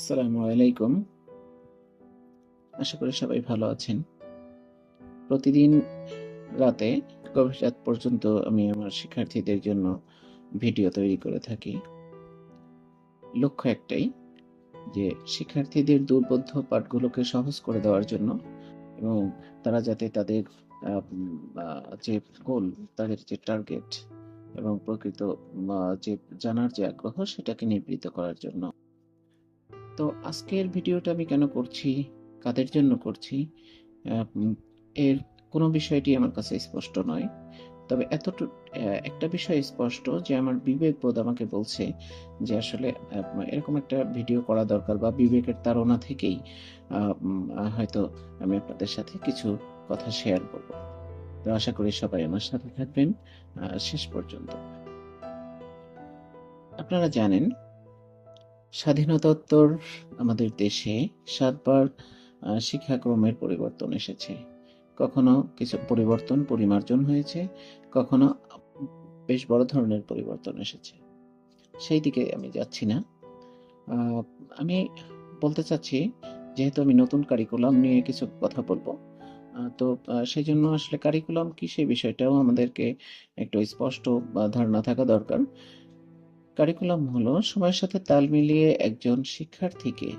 আসসালামু আলাইকুম। আশা করি সবাই ভালো আছেন। প্রতিদিন রাতে গভীর রাত পর্যন্ত আমি আমার শিক্ষার্থীদের জন্য ভিডিও তৈরি করে থাকি। লক্ষ্য একটাই, যে শিক্ষার্থীদের দুর্বোধ্য পাঠগুলোকে সহজ করে দেওয়ার জন্য এবং তারা যাতে তাদের যে গোল তাদের যে টার্গেট এবং প্রকৃত যে জানার যে আগ্রহ সেটাকে নিবৃত্ত করার জন্য তো আজকের ভিডিওটা আমি কেন করছি? কাদের জন্য করছি? এর কোনো বিষয়টি আমার কাছে স্পষ্ট নয়। তবে এতটুকু একটা বিষয় স্পষ্ট যে আমার বিবেক বোধ আমাকে বলছে যে আসলে এরকম একটা ভিডিও করা দরকার বা বিবেকের তাড়না থেকেই হয়তো আমি আপনাদের সাথে কিছু কথা শেয়ার করব। তো আশা করি সবাই আমার সাথে থাকবেন শেষ পর্যন্ত। আপনারা জানেন স্বাধীনতোত্তর আমাদের দেশে সাতবার শিক্ষাক্রমের পরিবর্তন এসেছে। কখনো কিছু পরিবর্তন, পরিমার্জন হয়েছে, কখনো বেশ বড় ধরনের পরিবর্তন এসেছে। সেই দিকে আমি যাচ্ছি না। আমি বলতে চাচ্ছি, যেহেতু আমি নতুন কারিকুলাম নিয়ে কিছু কথা বলব তো সেই জন্য আসলে কারিকুলাম কি সেই বিষয়টাও আমাদেরকে একটু স্পষ্ট ধারণা থাকা দরকার। কারিকুলাম হলো সময়ের সাথে তাল মিলিয়ে একজন শিক্ষার্থীকে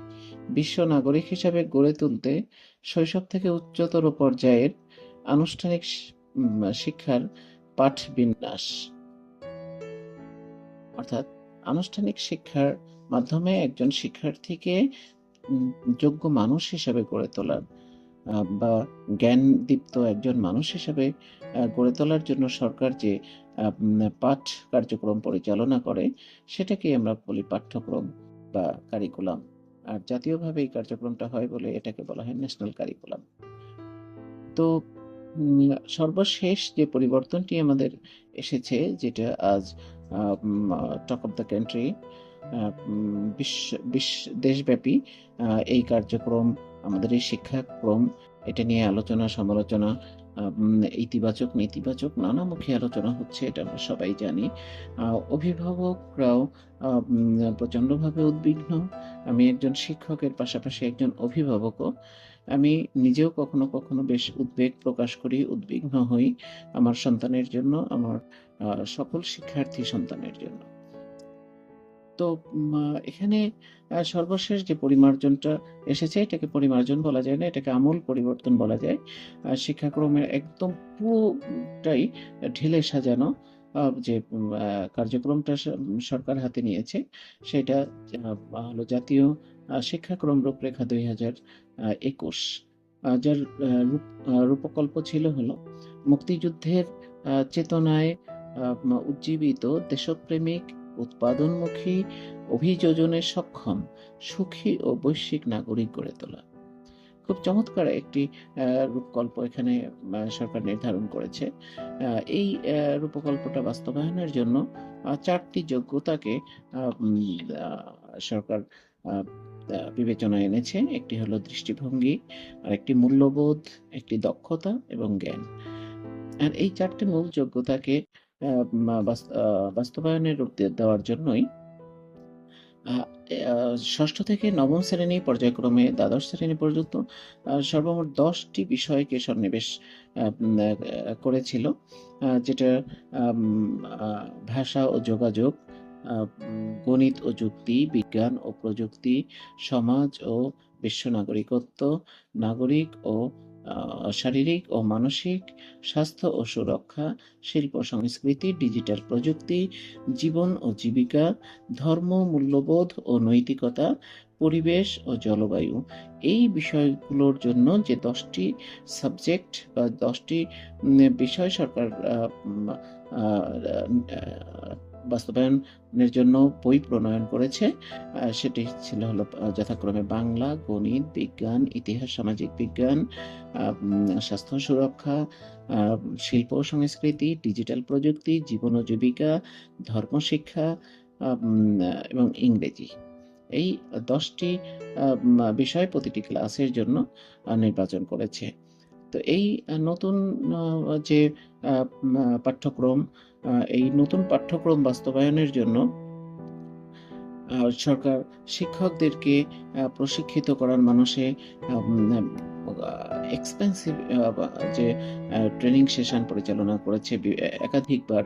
বিশ্ব নাগরিক হিসাবে গড়ে তুলতে শৈশব থেকে উচ্চতর পর্যায়ের আনুষ্ঠানিক শিক্ষার পাঠ বিন্যাস। অর্থাৎ আনুষ্ঠানিক শিক্ষার মাধ্যমে একজন শিক্ষার্থীকে যোগ্য মানুষ হিসাবে গড়ে তোলার বা জ্ঞানদীপ্ত একজন মানুষ হিসাবে গড়ে তোলার জন্য সরকার যে পাঠ কার্যক্রম পরিচালনা করে, সেটাকে আমরা বলি পাঠ্যক্রম বা কারিকুলাম আর জাতীয়ভাবে এই কার্যক্রমটা হয় বলে এটাকে বলা হয় ন্যাশনাল কারিকুলাম তো সর্বশেষ যে পরিবর্তনটি আমাদের এসেছে, যেটা আজ টক অফ দ্য কান্ট্রি বিশ্ব দেশব্যাপী এই কার্যক্রম আমাদের এই শিক্ষাক্রম, এটা নিয়ে আলোচনা, সমালোচনা ইতিবাচক, নেতিবাচক নানামুখী আলোচনা হচ্ছে, এটা আমরা সবাই জানি। অভিভাবকরাও প্রচণ্ডভাবে উদ্বিগ্ন। আমি একজন শিক্ষকের পাশাপাশি একজন অভিভাবকও। আমি নিজেও কখনো কখনো বেশ উদ্বেগ প্রকাশ করি, উদ্বিগ্ন হই আমার সন্তানের জন্য, আমার সকল শিক্ষার্থী সন্তানের জন্য। তো এখানে সর্বশেষ যে পরিমার্জনটা এসেছে, এটাকে পরিমার্জন বলা যায় না, এটাকে আমূল পরিবর্তন বলা যায় শিক্ষাক্রমের একদম পুরোটাই ঢেলে সাজানো যে কার্যক্রমটা সরকার হাতে নিয়েছে, সেটা হলো জাতীয় শিক্ষাক্রম রূপরেখা দুই হাজার একুশ যার রূপ রূপকল্প ছিল হলো মুক্তিযুদ্ধের চেতনায় উজ্জীবিত দেশপ্রেমিক উৎপাদনমুখী অভিযোজনে সক্ষম, সুখী ও বৈশ্বিক নাগরিক গড়ে তোলা। খুব চমৎকার একটি রূপকল্প এখানে সরকার নির্ধারণ করেছে। এই রূপকল্পটা বাস্তবায়নের জন্য চারটি যোগ্যতাকে সরকার বিবেচনায় এনেছে। একটি হলো দৃষ্টিভঙ্গি আর একটি মূল্যবোধ, একটি দক্ষতা এবং জ্ঞান। আর এই চারটি মূল যোগ্যতাকে আহ, উম, বাস- আহ, বাস্তবায়নের রূপ দেওয়ার জন্যই ষষ্ঠ থেকে নবম শ্রেণি পর্যায়ক্রমে দ্বাদশ শ্রেণি পর্যন্ত সর্বমোট দশটি বিষয়কে সন্নিবেশ করেছিল যেটা ভাষা ও যোগাযোগ গণিত ও যুক্তি বিজ্ঞান ও প্রযুক্তি সমাজ ও বিশ্ব নাগরিকত্ব নাগরিক ও শারীরিক ও মানসিক স্বাস্থ্য ও সুরক্ষা, শিল্প, সংস্কৃতি, ডিজিটাল প্রযুক্তি, জীবন ও জীবিকা, ধর্ম, মূল্যবোধ ও নৈতিকতা, পরিবেশ ও জলবায়ু। এই বিষয়গুলোর জন্য যে দশটি সাবজেক্ট বা দশটি বিষয় সরকার বাস্তবায়নের জন্য বই প্রণয়ন করেছে। সেটি ছিল হলো যথাক্রমে বাংলা, গণিত, বিজ্ঞান, ইতিহাস, সামাজিক বিজ্ঞান স্বাস্থ্য সুরক্ষা শিল্প সংস্কৃতি, ডিজিটাল প্রযুক্তি, জীবন জীবিকা, ধর্ম, শিক্ষা এবং ইংরেজি। এই দশটি বিষয় প্রতিটি ক্লাসের জন্য নির্বাচন করেছে। তো এই নতুন যে পাঠ্যক্রম এই নতুন পাঠ্যক্রম বাস্তবায়নের জন্য সরকার শিক্ষকদেরকে প্রশিক্ষিত করার মানুষে এক্সপেনসিভ যে ট্রেনিং সেশন পরিচালনা করেছে একাধিকবার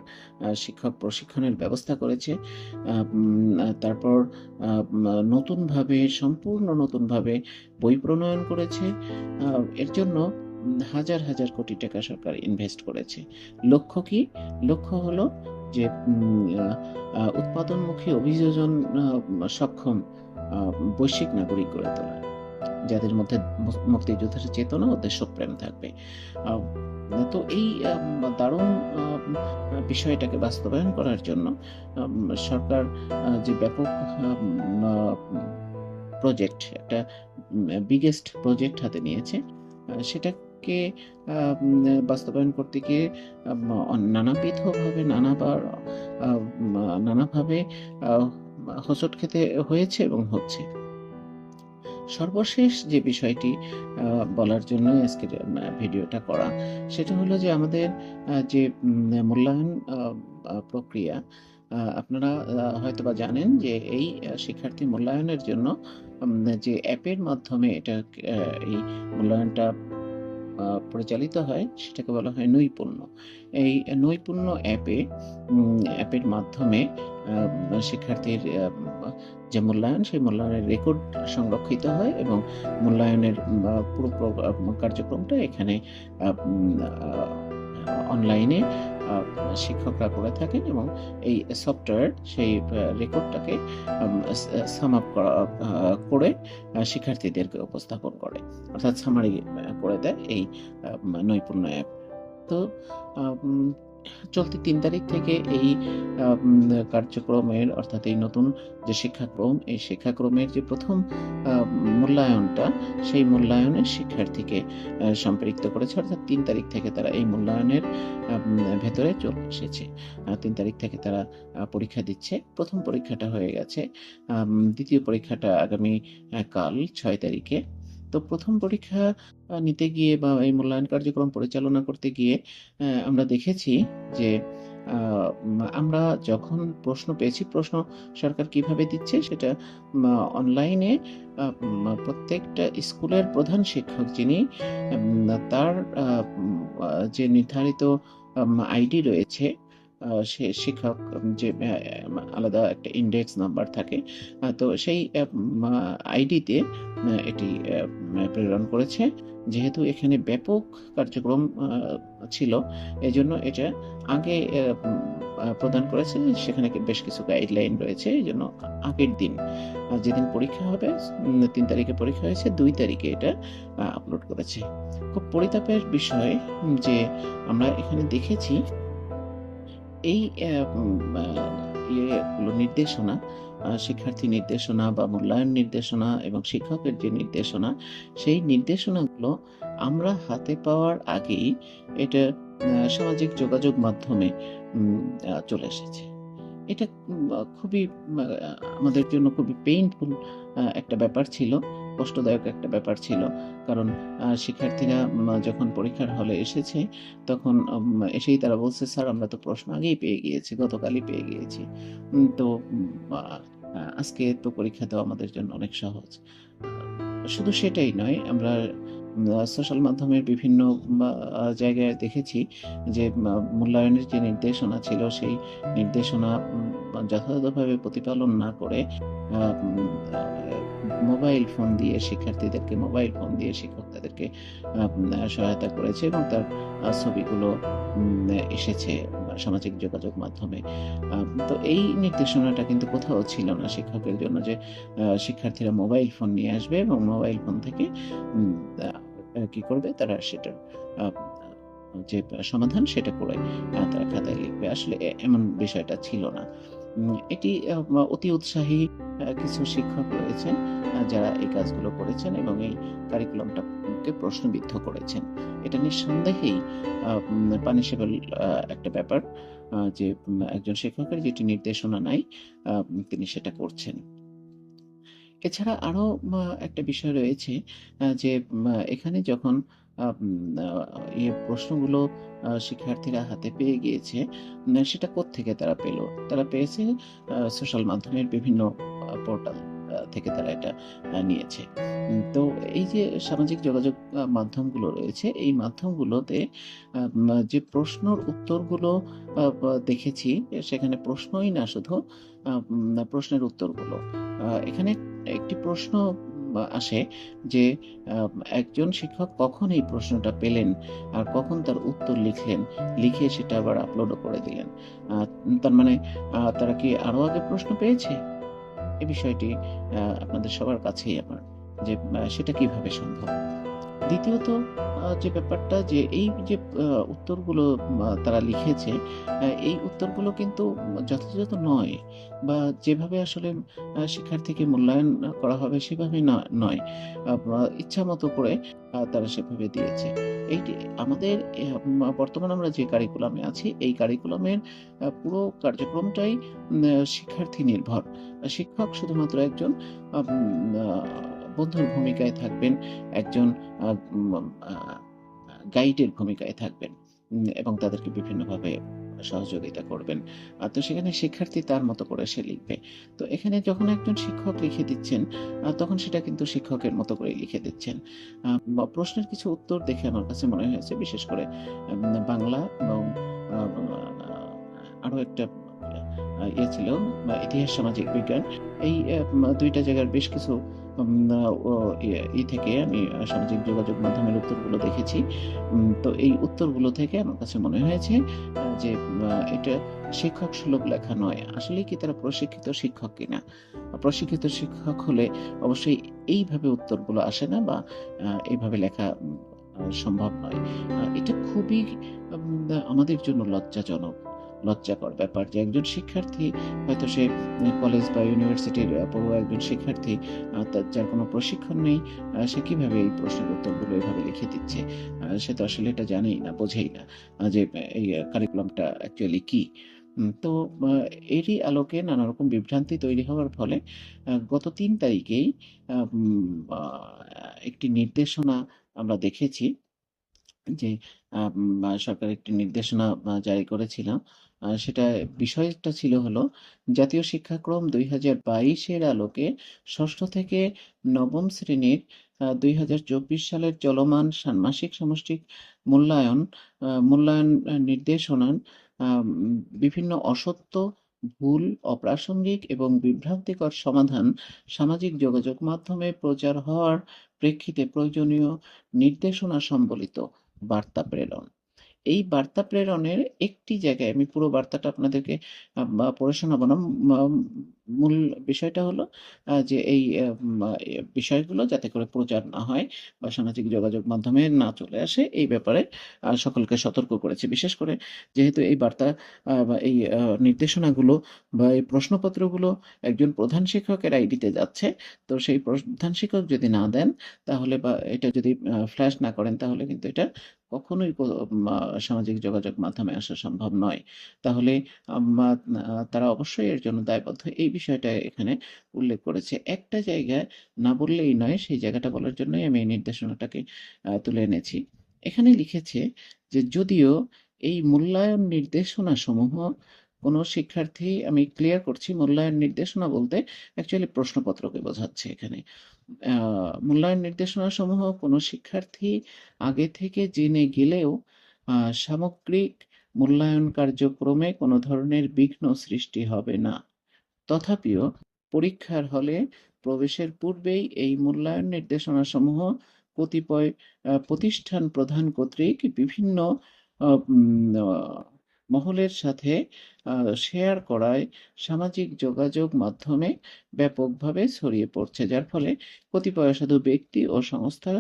শিক্ষক প্রশিক্ষণের ব্যবস্থা করেছে। তারপর নতুনভাবে, সম্পূর্ণ নতুনভাবে বই প্রণয়ন করেছে। এর জন্য হাজার, হাজার কোটি টাকা সরকার ইনভেস্ট করেছে। লক্ষ্য কি? লক্ষ্য হলো যে উৎপাদনমুখী অভিযোজন সক্ষম বৈশ্বিক নাগরিক গড়ে তোলা। যাদের মধ্যে মুক্তিযুদ্ধের চেতনা ও দেশপ্রেম থাকবে। তো এই দারুণ বিষয়টাকে বাস্তবায়ন করার জন্য সরকার যে ব্যাপক প্রজেক্ট একটা বিগেস্ট প্রজেক্ট হাতে নিয়েছে। আ আম বাস্তবায়ন করতে গিয়ে নানাবিধভাবে নানাবার নানাভাবে আ হোঁচট খেতে হয়েছে এবং হচ্ছে। সর্বশেষ যে বিষয়টি বলার জন্যই আজকের ভিডিওটা করা, সেটা হলো যে আমাদের যে মূল্যায়ন প্রক্রিয়া আপনারা হয়তো বা জানেন যে এই শিক্ষার্থী মূল্যায়নের জন্য যে অ্যাপের মাধ্যমে এটা এই মূল্যায়নটা পরিচালিত হয়, সেটাকে বলা হয় নৈপুণ্য। এই নৈপুণ্য অ্যাপে অ্যাপের মাধ্যমে শিক্ষার্থীর যে মূল্যায়ন, সেই মূল্যায়নের রেকর্ড সংরক্ষিত হয় এবং মূল্যায়নের পুরো কার্যক্রমটা এখানে অনলাইনে শিক্ষকরা করে থাকেন এবং এই সফটওয়্যার সেই রেকর্ডটাকে সাম আপ করে শিক্ষার্থীদেরকে উপস্থাপন করে। অর্থাৎ সামারি করে দেয় এই নৈপুণ্য অ্যাপ। তো চলতি তিন তারিখ থেকে এই কার্যক্রমের অর্থাৎ এই নতুন যে শিক্ষাক্রম, এই শিক্ষাক্রমের যে প্রথম মূল্যায়নটা, সেই মূল্যায়নের শিক্ষার্থীকে সম্পৃক্ত করেছে। অর্থাৎ তিন তারিখ থেকে তারা এই মূল্যায়নের ভেতরে চলে এসেছে। ৩ তারিখ থেকে তারা পরীক্ষা দিচ্ছে। প্রথম পরীক্ষাটা হয়ে গেছে। দ্বিতীয় পরীক্ষাটা আগামী কাল ছয় তারিখে। তো প্রথম পরীক্ষা নিতে গিয়ে বা এই মূল্যায়ন কার্যক্রম পরিচালনা করতে গিয়ে আমরা দেখেছি যে আমরা যখন প্রশ্ন পেয়েছি, প্রশ্ন সরকার কীভাবে দিচ্ছে সেটা অনলাইনে প্রত্যেকটা স্কুলের প্রধান শিক্ষক যিনি তার যে নির্ধারিত আইডি রয়েছে সে শিক্ষক যে আলাদা একটা ইন্ডেক্স নাম্বার থাকে। তো সেই আইডিতে এটি প্রেরণ করেছে। যেহেতু এখানে ব্যাপক কার্যক্রম ছিল, এজন্য এটা আগে প্রদান করেছে। সেখানে বেশ কিছু গাইডলাইন রয়েছে। এই জন্য আগের দিন যেদিন পরীক্ষা হবে, তিন তারিখে পরীক্ষা হয়েছে, দুই তারিখে এটা আপলোড করেছে। খুব পরিতাপের বিষয় যে আমরা এখানে দেখেছি এই ইয়েগুলো নির্দেশনা, শিক্ষার্থী নির্দেশনা বা মূল্যায়ন নির্দেশনা এবং শিক্ষকের যে নির্দেশনা, সেই নির্দেশনাগুলো আমরা হাতে পাওয়ার আগেই এটা সামাজিক যোগাযোগ মাধ্যমে চলে এসেছে। এটা খুবই আমাদের জন্য খুবই পেইনফুল একটা ব্যাপার ছিল। কষ্টদায়ক একটা ব্যাপার ছিল। কারণ শিক্ষার্থীরা যখন পরীক্ষার হলে এসেছে, তখন এসেই তারা বলছে, "স্যার আমরা তো প্রশ্ন আগেই পেয়ে গিয়েছি, গতকালই পেয়ে গিয়েছি। তো আজকে তো পরীক্ষা দেওয়া আমাদের জন্য অনেক সহজ।" শুধু সেটাই নয়, আমরা সোশ্যাল মাধ্যমের বিভিন্ন জায়গায় দেখেছি যে মূল্যায়নের যে নির্দেশনা ছিল, সেই নির্দেশনা যথাযথভাবে প্রতিপালন না করে মোবাইল ফোন দিয়ে শিক্ষার্থীদেরকে, মোবাইল ফোন দিয়ে শিক্ষক তাদেরকে সহায়তা করেছে এবং তার ছবিগুলো এসেছে সামাজিক যোগাযোগ মাধ্যমে। তো এই নির্দেশনাটা কিন্তু কোথাও ছিল না শিক্ষকের জন্য যে শিক্ষার্থীরা মোবাইল ফোন নিয়ে আসবে এবং মোবাইল ফোন থেকে কি করবে তারা সেটার যে সমাধান সেটা করে তারা খাতায় লিখবে। আসলে এমন বিষয়টা ছিল না। এটি অতি উৎসাহী কিছু শিক্ষক রয়েছেন যারা এই কাজগুলো করেছেন এবং এই কারিকুলামটাকে প্রশ্নবিদ্ধ করেছেন। এটা নিঃসন্দেহেই পানিশেবল একটা ব্যাপার যে একজন শিক্ষকের যেটি নির্দেশনা নাই তিনি সেটা করছেন। এছাড়া আরও একটা বিষয় রয়েছে যে এখানে যখন ইয়ে প্রশ্নগুলো শিক্ষার্থীরা হাতে পেয়ে গিয়েছে, সেটা কোত্থেকে তারা পেল? তারা পেয়েছে সোশ্যাল মাধ্যমের বিভিন্ন পোর্টাল থেকে তারা এটা নিয়েছে। তো এই যে সামাজিক যোগাযোগ মাধ্যমগুলো রয়েছে এই মাধ্যমগুলোতে যে প্রশ্নর উত্তরগুলো দেখেছি সেখানে প্রশ্নই না শুধু প্রশ্নের উত্তরগুলো। এখানে একটি প্রশ্ন আসে যে একজন শিক্ষক কখন এই প্রশ্নটা পেলেন আর কখন তার উত্তর লিখলেন, লিখে সেটা আবার আপলোডও করে দিলেন। তার মানে তারা কি আরও আগে প্রশ্ন পেয়েছে? এ বিষয়টি আপনাদের সবার কাছেই আমার যে সেটা কীভাবে সম্ভব? দ্বিতীয়ত যে ব্যাপারটা যে এই যে উত্তরগুলো তারা লিখেছে এই উত্তরগুলো কিন্তু যথাযথ নয় বা যেভাবে আসলে শিক্ষার্থীকে মূল্যায়ন করা হবে সেভাবে নয়। ইচ্ছা মতো করে তারা সেভাবে দিয়েছে। এইটি আমাদের বর্তমান আমরা যে কারিকুলামে আছি, এই কারিকুলামের পুরো কার্যক্রমটাই শিক্ষার্থী নির্ভর। শিক্ষক শুধুমাত্র একজন বন্ধুর ভূমিকায় থাকবেন, একজন গাইডের ভূমিকায় থাকবেন এবং তাদেরকে বিভিন্নভাবে সহযোগিতা করবেন। তো সেখানে শিক্ষার্থী তার মতো করে সে লিখবে। তো এখানে যখন একজন শিক্ষক লিখে দিচ্ছেন তখন সেটা কিন্তু শিক্ষকের মতো করে লিখে দিচ্ছেন। প্রশ্নের কিছু উত্তর দেখে আমার কাছে মনে হয়েছে, বিশেষ করে বাংলা এবং আরও একটা ইয়ে ছিল ইতিহাস, সামাজিক বিজ্ঞান। এই দুইটা জায়গার বেশ কিছু ই থেকে আমি সামাজিক যোগাযোগ মাধ্যমের উত্তরগুলো দেখেছি। তো এই উত্তরগুলো থেকে আমার কাছে মনে হয়েছে যে এটা শিক্ষক সুলভ লেখা নয়। আসলে কি তারা প্রশিক্ষিত শিক্ষক কিনা? প্রশিক্ষিত শিক্ষক হলে অবশ্যই এইভাবে উত্তরগুলো আসে না বা এইভাবে লেখা সম্ভব নয়। এটা খুবই আমাদের জন্য লজ্জাজনক। লজ্জাকর ব্যাপার যে একজন শিক্ষার্থী, হয়তো সে কলেজ বা ইউনিভার্সিটির পড়ুয়া একজন শিক্ষার্থী তার যার কোনো প্রশিক্ষণ নেই সে কীভাবে এই প্রশ্নের উত্তরগুলো এভাবে লিখে দিচ্ছে? সে তো আসলে এটা জানেই না, বোঝেই না যে এই কারিকুলামটা অ্যাকচুয়ালি কি? তো এরই আলোকে নানা রকম বিভ্রান্তি তৈরি হওয়ার ফলে গত তিন তারিখেই একটি নির্দেশনা আমরা দেখেছি যে সরকার একটি নির্দেশনা জারি করেছিল। সেটা বিষয়টা ছিল হলো, জাতীয় শিক্ষাক্রম দুই হাজার বাইশের আলোকে ষষ্ঠ থেকে নবম শ্রেণির দুই হাজার চব্বিশ সালের চলমান ষান্মাসিক সামষ্টিক মূল্যায়ন মূল্যায়ন নির্দেশনা বিভিন্ন অসত্য, ভুল, অপ্রাসঙ্গিক এবং বিভ্রান্তিকর সমাধান সামাজিক যোগাযোগ মাধ্যমে প্রচার হওয়ার প্রেক্ষিতে প্রয়োজনীয় নির্দেশনা সম্বলিত বার্তা প্রেরণ। এই বার্তা প্রেরণের একটি জায়গায় আমি পুরো বার্তাটা আপনাদেরকে পড়ে শোনাবো না। মূল বিষয়টা হলো যে এই বিষয়গুলো যাতে করে প্রচার না হয় বা সামাজিক যোগাযোগ মাধ্যমে না চলে আসে, এই ব্যাপারে সকলকে সতর্ক করেছে। বিশেষ করে যেহেতু এই বার্তা বা এই নির্দেশনাগুলো বা এই প্রশ্নপত্রগুলো একজন প্রধান শিক্ষকের আইডিতে যাচ্ছে, তো সেই প্রধান শিক্ষক যদি না দেন, তাহলে বা এটা যদি ফ্ল্যাশ না করেন, তাহলে কিন্তু এটা কখনোই সামাজিক যোগাযোগ মাধ্যমে আসা সম্ভব নয়। তাহলে তারা অবশ্যই এর জন্য দায়বদ্ধ। এই বিষয়টা এখানে উল্লেখ করেছে। একটা জায়গায় না বললেই নয়, সেই জায়গাটা বলার জন্যই আমি এই নির্দেশনাটাকে তুলে এনেছি। এখানে লিখেছে যে, যদিও এই মূল্যায়ন নির্দেশনা সমূহ কোনো শিক্ষার্থী, আমি ক্লিয়ার করছি, মূল্যায়ন নির্দেশনা বলতে অ্যাকচুয়ালি প্রশ্নপত্রকে বোঝাচ্ছে এখানে। মূল্যায়ন নির্দেশনা সমূহ কোনো শিক্ষার্থী আগে থেকে জেনে গেলেও সামগ্রিক মূল্যায়ন কার্যক্রমে কোনো ধরনের বিঘ্ন সৃষ্টি হবে না। তথাপিও পরীক্ষার হলে প্রবেশের পূর্বেই এই মূল্যায়ন নির্দেশনাসমূহ কতিপয় প্রতিষ্ঠান প্রধান কর্তৃক বিভিন্ন মহলের সাথে শেয়ার করায় সামাজিক যোগাযোগ মাধ্যমে ব্যাপকভাবে ছড়িয়ে পড়ছে, যার ফলে কতিপয় অসাধু ব্যক্তি ও সংস্থা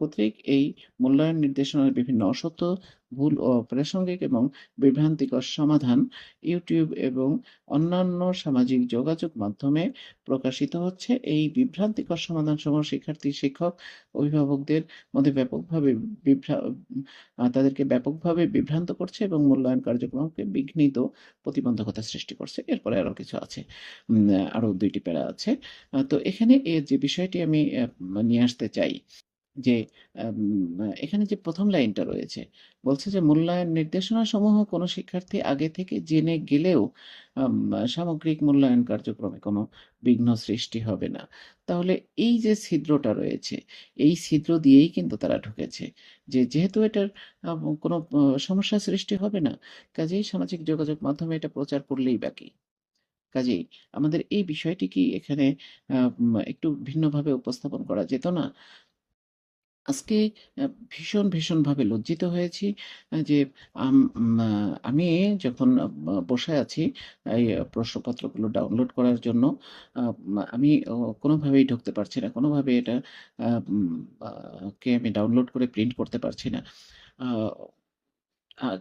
কর্তৃক এই মূল্যায়ন নির্দেশনার বিভিন্ন অসত্য ভুল ও প্রাসঙ্গিক এবং বিভ্রান্তিকর সমাধান ইউটিউব এবং অন্যান্য সামাজিক যোগাযোগ মাধ্যমে প্রকাশিত হচ্ছে। এই বিভ্রান্তিকর সমাধান সমূহ শিক্ষার্থী, শিক্ষক, অভিভাবকদের মধ্যে ব্যাপকভাবে বিভ্রা তাদেরকে ব্যাপকভাবে বিভ্রান্ত করছে এবং মূল্যায়ন কার্যক্রমকে বিঘ্নিত প্রতিবন্ধকতা সৃষ্টি করছে। এরপরে আরও কিছু আছে। আরও দুইটি প্যারা আছে। তো এখানে যে বিষয়টি আমি নিয়ে আসতে চাই যে এখানে যে প্রথম লাইনটা রয়েছে, বলছে যে মূল্যায়ন নির্দেশনাসমূহ কোনো শিক্ষার্থী আগে থেকে জেনে গেলেও সামগ্রিক মূল্যায়ন কার্যক্রমে কোনো বিঘ্ন সৃষ্টি হবে না। তাহলে এই যে ছিদ্রটা রয়েছে, এই ছিদ্র দিয়েই কিন্তু তারা ঢুকেছে। যে যেহেতু এটার কোনো সমস্যা সৃষ্টি হবে না, কাজেই সামাজিক যোগাযোগ মাধ্যমে এটা প্রচার করলেই বাকি। কাজেই আমাদের এই বিষয়টি কি এখানে একটু ভিন্নভাবে উপস্থাপন করা যেত না? আজকে ভীষণ, ভীষণভাবে লজ্জিত হয়েছি যে আমি যখন বসে আছি এই প্রশ্নপত্রগুলো ডাউনলোড করার জন্য আমি কোনোভাবেই ঢুকতে পারছি না। কোনোভাবে এটা কে আমি ডাউনলোড করে প্রিন্ট করতে পারছি না।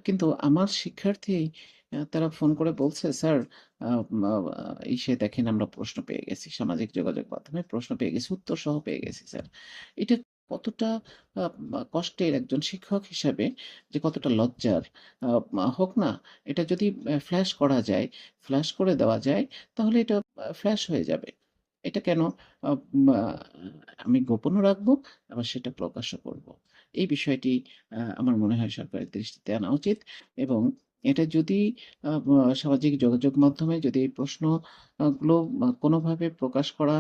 কিন্তু আমার শিক্ষার্থী তারা ফোন করে বলছে, "স্যার আ সে দেখেন আমরা প্রশ্ন পেয়ে গেছি। সামাজিক যোগাযোগ মাধ্যমে প্রশ্ন পেয়ে গেছি, উত্তর সহ পেয়ে গেছি স্যার।" এটা কতটা কষ্টের একজন শিক্ষক হিসাবে যে কতটা লজ্জার হোক না, এটা যদি ফ্ল্যাশ করা যায়, ফ্ল্যাশ করে দেওয়া যায় তাহলে এটা ফ্ল্যাশ হয়ে যাবে। এটা কেন আমি গোপনও রাখব, আবার সেটা প্রকাশও করব। এই বিষয়টি আমার মনে হয় সরকারের দৃষ্টিতে আনা উচিত এবং এটা যদি সামাজিক যোগাযোগ মাধ্যমে যদি এই প্রশ্ন আ গুলো কোনোভাবে প্রকাশ করা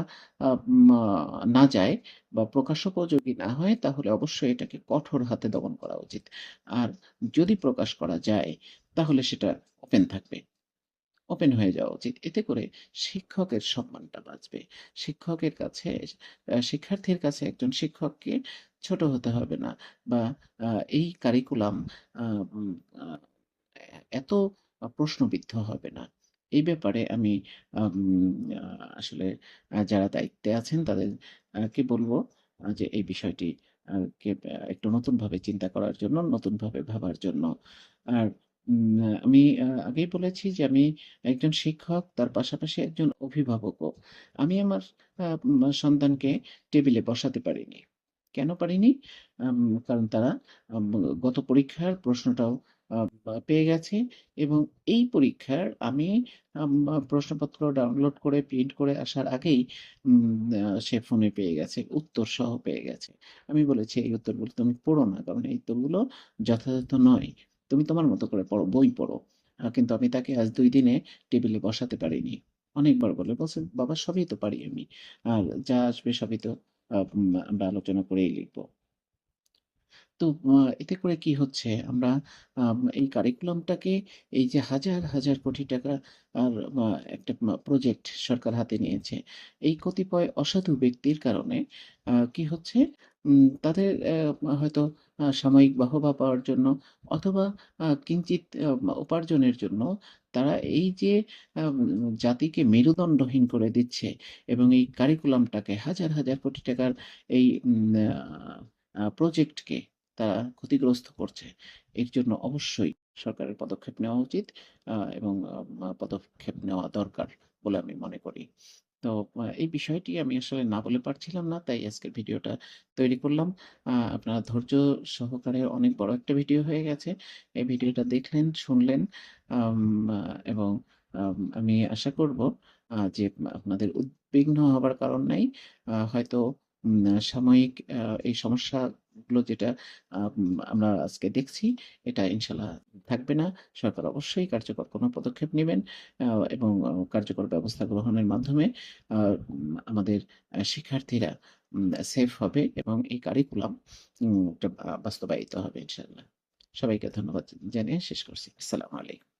না যায় বা প্রকাশোপযোগী না হয়, তাহলে অবশ্যই এটাকে কঠোর হাতে দমন করা উচিত। আর যদি প্রকাশ করা যায়, তাহলে সেটা ওপেন থাকবে। ওপেন হয়ে যাওয়া উচিত। এতে করে শিক্ষকের সম্মানটা বাঁচবে। শিক্ষকের কাছে শিক্ষার্থীর কাছে একজন শিক্ষককে ছোট হতে হবে না বা এই কারিকুলাম এত প্রশ্নবিদ্ধ হবে না। এই ব্যাপারে আমি আসলে যারা দায়িত্বে আছেন তাদের আ কে বলব যে এই বিষয়টি একটু নতুনভাবে চিন্তা করার জন্য, নতুনভাবে ভাবার জন্য। আর আমি আগেই বলেছি যে আমি একজন শিক্ষক, তার পাশাপাশি একজন অভিভাবকও। আমি আমার সন্তানকে টেবিলে বসাতে পারিনি। কেন পারিনি? কারণ তারা গত পরীক্ষার প্রশ্নটাও পেয়ে গেছে এবং এই পরীক্ষার আমি প্রশ্নপত্র ডাউনলোড করে প্রিন্ট করে আসার আগেই সে ফোনে পেয়ে গেছে। উত্তর সহ পেয়ে গেছে। আমি বলেছি, "এই উত্তরগুলো তুমি পড়ো না। কারণ এই উত্তরগুলো যথাযথ নয়। তুমি তোমার মতো করে পড়ো, বই পড়ো।" কিন্তু আমি তাকে আজ দুই দিনে টেবিলে বসাতে পারিনি। অনেকবার বলে বলছে, "বাবা সবই তো পারি আমি। আর যা আসবে সবই তো আমরা আলোচনা করেই লিখব।" তো এতে করে কি হচ্ছে? আমরা এই কারিকুলামটাকে এই যে হাজার, হাজার কোটি টাকা আর একটা প্রজেক্ট সরকার হাতে নিয়েছে। এই কতিপয় অসাধু ব্যক্তির কারণে কি হচ্ছে? তাদের হয়তো সাময়িক বাহবা পাওয়ার জন্য অথবা কিঞ্চিত উপার্জনের জন্য তারা এই যে জাতিকে মেরুদণ্ডহীন করে দিচ্ছে এবং এই কারিকুলামটাকে হাজার, হাজার কোটি টাকার এই প্রজেক্টকে তারা ক্ষতিগ্রস্ত করছে। এর জন্য অবশ্যই সরকারের পদক্ষেপ নেওয়া উচিত এবং পদক্ষেপ নেওয়া দরকার বলে আমি মনে করি। তো এই বিষয়টি আমি আসলে না বলে পারছিলাম না। তাই আজকের ভিডিওটা তৈরি করলাম। আপনারা ধৈর্য সহকারে অনেক বড় একটা ভিডিও হয়ে গেছে। এই ভিডিওটা দেখলেন, শুনলেন এবং আমি আশা করব যে আপনাদের উদ্বিগ্ন হবার কারণ নাই। হয়তো সাময়িক এই এই সমস্যাগুলো যেটা আমরা আজকে দেখছি, এটা ইনশাল্লাহ থাকবে না। সরকার অবশ্যই কার্যকর কোনো পদক্ষেপ নেবেন এবং কার্যকর ব্যবস্থা গ্রহণের মাধ্যমে আমাদের শিক্ষার্থীরা সেফ হবে এবং এই কারিকুলাম বাস্তবায়িত হবে ইনশাল্লাহ সবাইকে ধন্যবাদ জানিয়ে শেষ করছি। আসসালামু আলাইকুম।